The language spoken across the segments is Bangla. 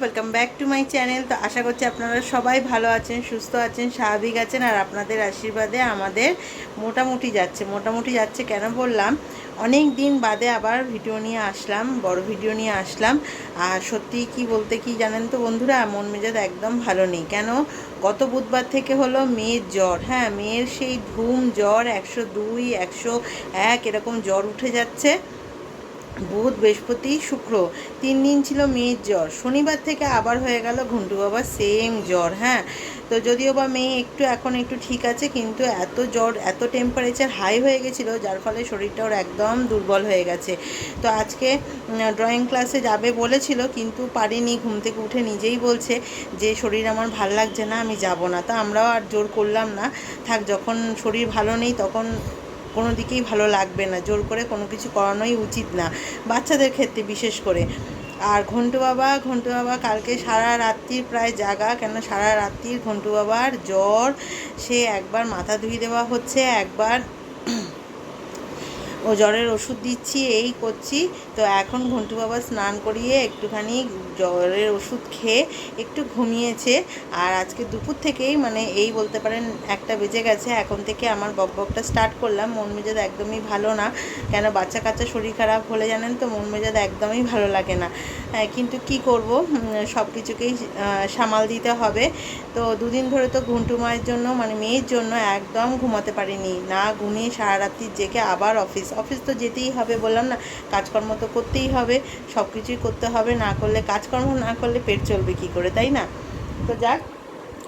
Welcome back to my channel তো আশা করছি আপনারা সবাই ভালো আছেন, সুস্থ আছেন, স্বাভাবিক আছেন, আর আপনাদের আশীর্বাদে আমাদের মোটামুটি যাচ্ছে। মোটামুটি যাচ্ছে কেন বললাম, অনেক দিন বাদে আবার ভিডিও নিয়ে আসলাম, বড় ভিডিও নিয়ে আসলাম। আর সত্যি কি বলতে কি জানেন তো বন্ধুরা, মন মেজাজ একদম ভালো নেই। কেন? গত বুধবার থেকে হলো মেয়ের জ্বর। হ্যাঁ মেয়ের সেই ধুম, জ্বর, একশো দুই, একশো এক, এরকম জ্বর উঠে যাচ্ছে। বুধ, বৃহস্পতি, শুক্র। তিন দিন ছিল মেয়ের জ্বর। শনিবার থেকে আবার হয়ে গেল ঘুন্টু বাবা সেম জ্বর হ্যাঁ? তো যদিও বা মেয়ে একটু এখন একটু ঠিক আছে, কিন্তু এত জ্বর, এত টেম্পারেচার হাই হয়ে গেছিল, যার ফলে শরীরটা ওর একদম দুর্বল হয়ে গেছে। তো আজকে ড্রয়িং ক্লাসে যাবে বলেছিল, কিন্তু পারিনি, ঘুম থেকে উঠে নিজেই বলছে যে, শরীর আমার ভালো লাগছে না, আমি যাব না। তা আমরাও আর জোর করলাম না। থাক, যখন শরীর ভালো নেই, তখন কোনো দিকেই ভালো লাগবে না, জোর করে কোনো কিছু করানোই উচিত না, বাচ্চাদের ক্ষেত্রে বিশেষ করে। আর ঘন্টু বাবা ঘন্টু বাবা কালকে সারা রাত্রির প্রায় জাগা, কেন সারা রাত্রির ঘন্টু বাবার জ্বর, সে একবার মাথা ধুয়ে দেওয়া হচ্ছে, একবার ও জ্বরের ওষুধ দিচ্ছি, এই করছি। তো এখন ঘন্টু বাবা স্নান করিয়ে একটুখানি জ্বরের ওষুধ খেয়ে একটু ঘুমিয়েছে। আর আজকে দুপুর থেকেই মানে এই বলতে পারেন একটা বেজে গেছে, এখন থেকে আমার বকবকটা স্টার্ট করলাম। মন মেজাজ একদমই ভালো না। কেন বাচ্চা কাচ্চা শরীর খারাপ হলে জানেন তো, মন মেজাজ একদমই ভালো লাগে না। কিন্তু কি করব? সব কিছুকেই সামাল দিতে হবে। তো দুদিন ধরে তো ঘুন্টু মায়ের জন্য মানে মেয়ের জন্য একদম ঘুমাতে পারিনি। না ঘুমিয়ে সারা রাত্রি জেগে আবার অফিস অফিস তো যেতেই হবে, বললাম না, কাজকর্ম তো করতেই হবে সব কিছুই করতে হবে, না করলে কাজকর্ম, না করলে পেট চলবে কি করে, তাই না? তো যাক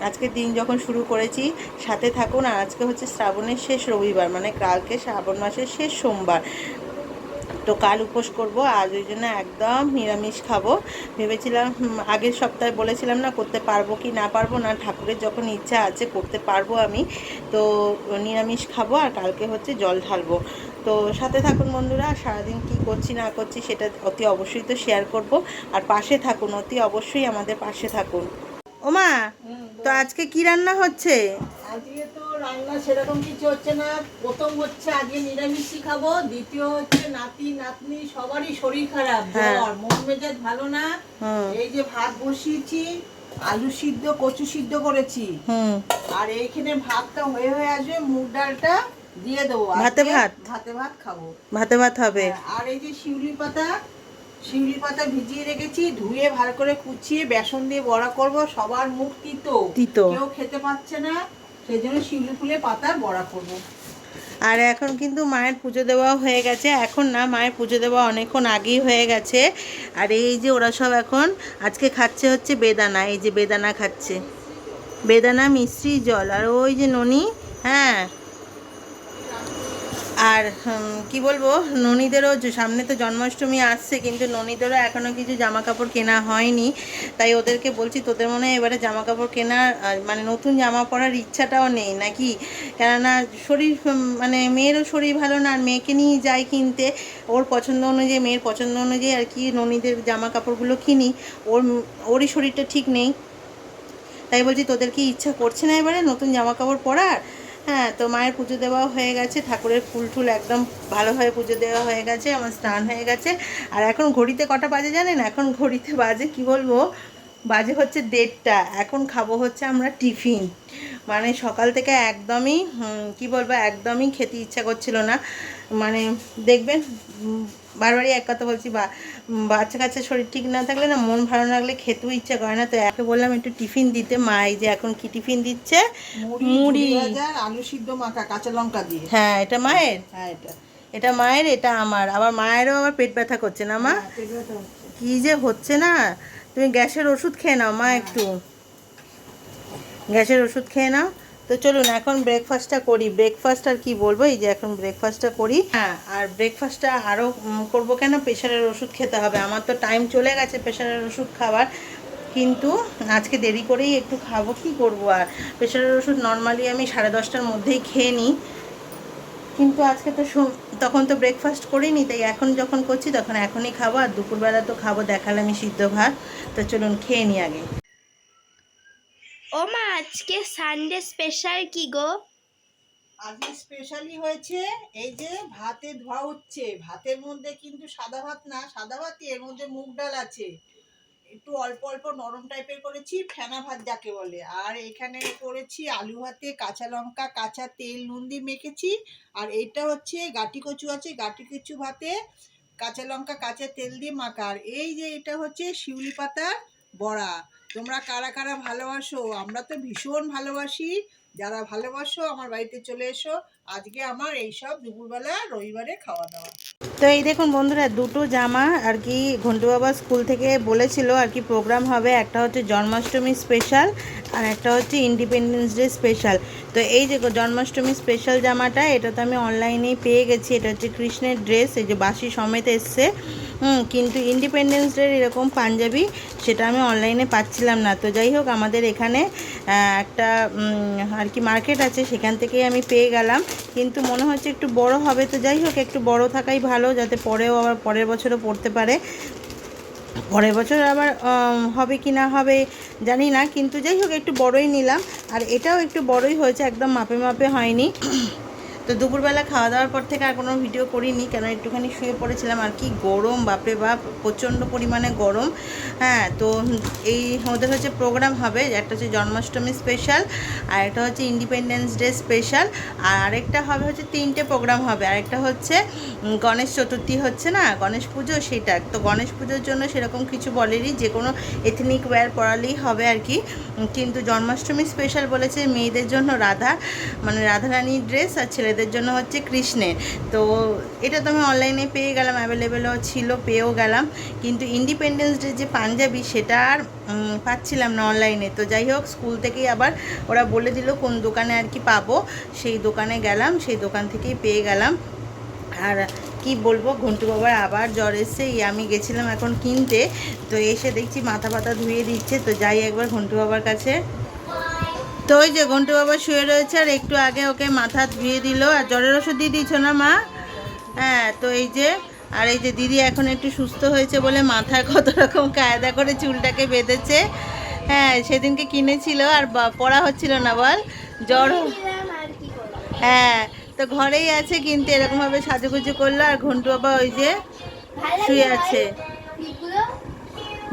আজকে দিন যখন শুরু করেছি, সাথে থাকুন, আর আজকে হচ্ছে শ্রাবণের শেষ রবিবার মানে কালকে শ্রাবণ মাসের শেষ সোমবার। তো কাল উপোস করব, আজ ওই জন্য একদম নিরামিষ খাব। ভেবেছিলাম আগের সপ্তাহে বলেছিলাম না, করতে পারব কি না পারব না, ঠাকুরের যখন ইচ্ছা আছে, করতে পারব আমি। তো নিরামিষ খাব, আর কালকে হচ্ছে জল ঢালবো। তো সাথে থাকুন বন্ধুরা সারাদিন কি করছি না করছি সেটা অতি অবশ্যই তো শেয়ার করব। আর পাশে থাকুন অতি অবশ্যই আমাদের পাশে থাকুন। ওমা তো আজকে কি রান্না হচ্ছে? আজকে তো রান্না সেরকম কিছু হচ্ছে না। প্রথম হচ্ছে আজকে নিরামিষই খাব দ্বিতীয় হচ্ছে নাতি নাতনি সবারই শরীর খারাপ হ্যাঁ। জ্বর মন মেজাজ ভালো না। এই যে ভাত বসিয়েছি আলু সিদ্ধ কচু সিদ্ধ করেছি। আর এইখানে ভাতটা হয়ে হয়ে আসবে মুগ ডালটা দিয়ে দেবো। ভাতে ভাত? ভাতে ভাত খাব। ভাতে ভাত হবে। হ্যাঁ, আর এই যে শিউলি পাতা শিউলি পাতা ভিজিয়ে রেখেছি ধুয়ে ভালো করে কুচিয়ে বেসন দিয়ে বড়া করব সবার মুখ তিতো। তিতো। কেউ খেতে পাচ্ছে না সেই জন্য শিউলি ফুলের পাতার বড়া করব। আর এখন কিন্তু মায়ের পুজো দেওয়া হয়ে গেছে। এখন না মায়ের পুজো দেওয়া অনেকক্ষণ আগেই হয়ে গেছে। আর এই যে ওরা সব এখন আজকে খাচ্ছে হচ্ছে বেদানা এই যে বেদানা খাচ্ছে। বেদানা মিশ্রি জল। আর ওই যে ননি হ্যাঁ আর কি বলব, ননীদেরও সামনে তো জন্মাষ্টমী আসছে, কিন্তু ননীদেরও এখনও কিছু জামা কাপড় কেনা হয়নি। তাই ওদেরকে বলছি, তোদের মনে হয় এবারে জামা কাপড় কেনার মানে নতুন জামা পরার ইচ্ছাটাও নেই নাকি? কেননা শরীর মানে মেয়েরও শরীর ভালো না, আর মেয়েকে নিয়ে যাই কিনতে। ওর পছন্দ অনুযায়ী, মেয়ের পছন্দ অনুযায়ী আর কি ননীদের জামা কাপড়গুলো কিনি। ওর, ওরই শরীরটা ঠিক নেই। তাই বলছি, তোদের কি ইচ্ছা করছে না এবারে নতুন জামা কাপড় পরার? হ্যাঁ তো মায়ের পুজো দেওয়া হয়ে গেছে, ঠাকুরের ফুল টুল একদম ভালোভাবে পুজো দেওয়া হয়ে গেছে, আমার স্নান হয়ে গেছে। আর এখন ঘড়িতে কটা বাজে জানেন? এখন ঘড়িতে বাজে, কি বলব? বাজে হচ্ছে দেড়টা, এখন খাব হচ্ছে আমরা টিফিন। মানে সকাল থেকে একদমই কি বলব, একদমই খেতে ইচ্ছা করছিল না। মানে দেখবেন বারবারই এক কথা বলছি বা বাচ্চা কাচ্চা শরীর ঠিক না থাকলে না মন ভালো না লাগলে খেতেও ইচ্ছা করে না। তো একে বললাম একটু টিফিন দিতে মা এই যে এখন কি টিফিন দিচ্ছে? মুড়ি। আলু সিদ্ধ মাখা কাঁচা লঙ্কা দিয়ে। হ্যাঁ এটা মায়ের? হ্যাঁ এটা। এটা মায়ের এটা আমার। আবার মায়েরও আবার পেট ব্যথা করছে না মা? হ্যাঁ। কি যে হচ্ছে না? তুমি গ্যাসের ওষুধ খেয়ে নাও মা একটু। গ্যাসের ওষুধ খেয়ে নাও। তো চলুন, এখন ব্রেকফাস্টটা করি। ব্রেকফাস্ট আর কি বলব? এই যে এখন ব্রেকফাস্টটা করি। হ্যাঁ আর ব্রেকফাস্টটা আরও করব কেন? প্রেশারের ওষুধ খেতে হবে। আমার তো টাইম চলে গেছে প্রেশারের ওষুধ খাবার কিন্তু আজকে দেরি করেই একটু খাব। কি করব আর? প্রেশারের ওষুধ নর্মালি আমি সাড়ে দশটার মধ্যেই খেয়ে নিই। কিন্তু আজকে তো তখন তো ব্রেকফাস্ট করিনি, তাই এখন যখন করছি তখন এখনই খাব। আর দুপুরবেলা তো খাব দেখালে আমি সিদ্ধ ভাত। তো চলুন, খেয়ে নিই আগে। ও মা, আজকে সানডে স্পেশাল কি গো? আজকে স্পেশালি হয়েছে এই যে ভাতে ধোয়া হচ্ছে। ভাতের মধ্যে কিন্তু সাদা ভাত না, সাদা ভাতই, এর মধ্যে মুগ ডাল আছে। একটু অল্প অল্প নরম টাইপের করেছি, ফেনা ভাত যাকে বলে। আর এখানে করেছি আলু ভাতে কাঁচা লঙ্কা, কাঁচা তেল, নুন দিয়ে মেখেছি। আর এইটা হচ্ছে গাটি কচু আছে, গাটি কচু ভাতে কাঁচা লঙ্কা, কাঁচা তেল দিয়ে মাখা। আর এই যে এটা হচ্ছে শিউলি পাতার বড়া। তোমরা কারা কারা ভালোবাসো? আমরা তো ভীষণ ভালোবাসি। যারা ভালোবাসো আমার বাড়িতে চলে এসো। আজকে আমার এইসব দুপুরবেলা, রবিবারে খাওয়া দাওয়া তো এই দেখুন বন্ধুরা, দুটো জামা আর কি ঘন্টু বাবা স্কুল থেকে বলেছিল আর কি প্রোগ্রাম হবে। একটা হচ্ছে জন্মাষ্টমী স্পেশাল আর একটা হচ্ছে ইন্ডিপেন্ডেন্স ডে স্পেশাল তো এই যে জন্মাষ্টমী স্পেশাল জামাটা, এটা তো আমি অনলাইনেই পেয়ে গেছি। এটা হচ্ছে কৃষ্ণের ড্রেস এই যে বাসি সমেত এসছে। কিন্তু ইন্ডিপেন্ডেন্স ডের এরকম পাঞ্জাবি, সেটা আমি অনলাইনে পাচ্ছিলাম না। তো যাই হোক, আমাদের এখানে একটা আর কি মার্কেট আছে, সেখান থেকেই আমি পেয়ে গেলাম। কিন্তু মনে হচ্ছে একটু বড় হবে, তো যাই হোক, একটু বড় থাকাই ভালো, যাতে পরেও আবার পরের বছরও পড়তে পারে। পরের বছর আবার হবে কি না হবে জানি না, কিন্তু যাই হোক, একটু বড়ই নিলাম। আর এটাও একটু বড়ই হয়েছে, একদম মাপে মাপে হয়নি। তো দুপুরবেলা খাওয়া দাওয়ার পর থেকে আর কোনো ভিডিও করিনি, কেন একটুখানি শুয়ে পড়েছিলাম। আর কি গরম, বাপরে বাপ, প্রচণ্ড পরিমাণে গরম। হ্যাঁ তো এই ওদের হচ্ছে প্রোগ্রাম হবে, একটা হচ্ছে জন্মাষ্টমী স্পেশাল আর একটা হচ্ছে ইন্ডিপেন্ডেন্স ডে স্পেশাল আর আরেকটা হবে হচ্ছে তিনটে প্রোগ্রাম হবে। আরেকটা হচ্ছে গণেশ চতুর্থী হচ্ছে না, গণেশ পুজো সেটা। তো গণেশ পুজোর জন্য সেরকম কিছু বলেনি, যে কোনো এথনিক ওয়্যার পরালেই হবে আর কি। কিন্তু জন্মাষ্টমী স্পেশাল বলেছে মেয়েদের জন্য রাধা মানে রাধারানীর ড্রেস আর ছেলেদের জন্য হচ্ছে কৃষ্ণের। তো এটা তো আমি অনলাইনে পেয়ে গেলাম অ্যাভেলেবেলও ছিল, পেয়েও গেলাম। কিন্তু ইন্ডিপেন্ডেন্স ডে যে পাঞ্জাবি সেটা আর পাচ্ছিলাম না অনলাইনে তো যাই হোক স্কুল থেকেই আবার ওরা বলে দিল কোন দোকানে আর কি পাবো। সেই দোকানে গেলাম, সেই দোকান থেকেই পেয়ে গেলাম। আর কি বলব? ঘন্টু বাবার আবার জ্বর এসছে এই আমি গেছিলাম এখন কিনতে। তো এসে দেখছি মাথা পাতা ধুয়ে দিচ্ছে তো যাই একবার ঘন্টু বাবার কাছে। তো ওই যে ঘন্টু বাবা শুয়ে রয়েছে আর একটু আগে ওকে মাথা ধুয়ে দিল। আর জ্বরের ওষুধ দিয়ে দিয়েছ না মা? হ্যাঁ তো এই যে আর এই যে দিদি এখন একটু সুস্থ হয়েছে বলে মাথায় কত রকম কায়দা করে চুলটাকে বেঁধেছে। হ্যাঁ সেদিনকে কিনেছিল আর বা- পড়া হচ্ছিল না বল? জ্বর হ্যাঁ তো ঘরেই আছে কিন্তু এরকমভাবে সাজুগুজু করল আর ঘন্টু বাবা ওই যে শুয়ে আছে।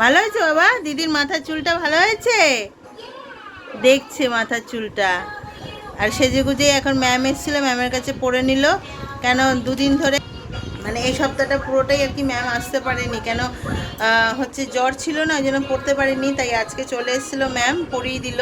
ভালো হয়েছে বাবা? দিদির মাথার চুলটা ভালো হয়েছে? দেখছে মাথার চুলটা। আর সেজে গুজে এখন ম্যাম এসেছিল, ম্যামের কাছে পড়ে নিল। কেন দুদিন ধরে মানে এই সপ্তাহটা পুরোটাই আর কি ম্যাম আসতে পারেনি। কেন হচ্ছে জ্বর ছিল না, ওই জন্য পড়তে পারেনি, তাই আজকে চলে এসেছিল ম্যাম পড়িয়ে দিল।